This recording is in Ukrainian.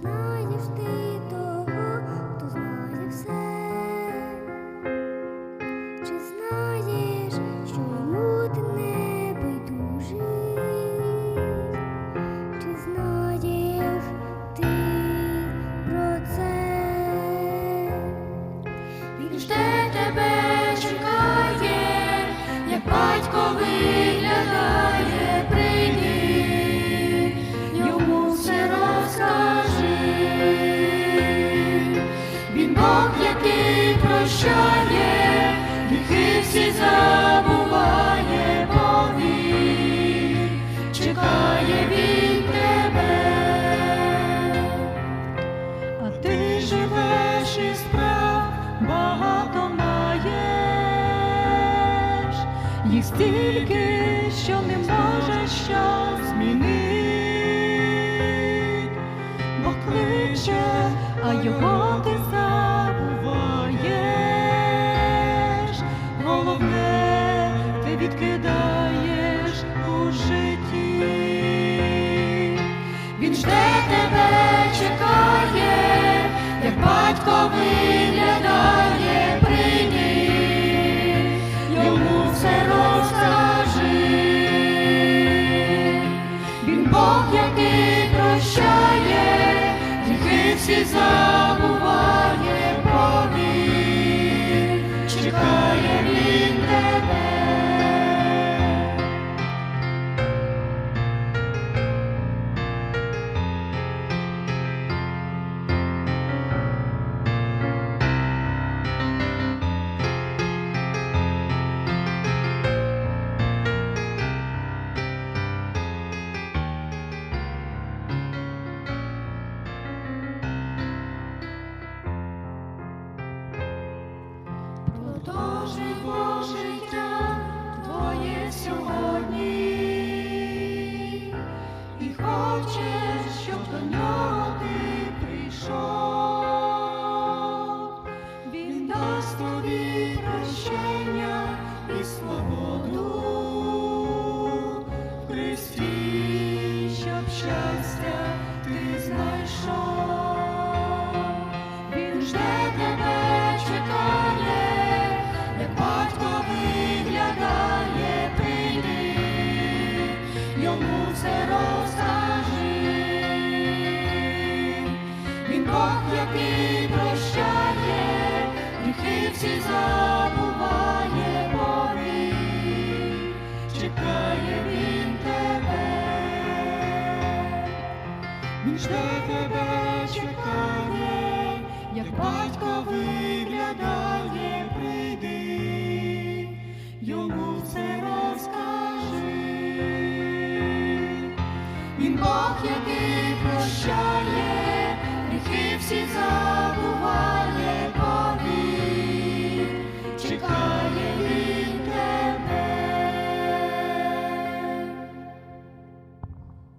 Знаєш ти Всі забуває повір, чекає він тебе, а ти живеш і справ багато маєш, їх що не можеш що змінити. Бог, який прощає, гріхи всі забуває, сьогодні, і хочеш, щоб до нього ти прийшов. Він дасть тобі прощення і свободу в Христі, щоб щастя ти знайшов. Бог, який прощає, гріхи всі забуває Бові, чекає він тебе, він жде тебе, чекає, як батько виглядає, прийди, йому все розкажи. Він Бог, який прощає.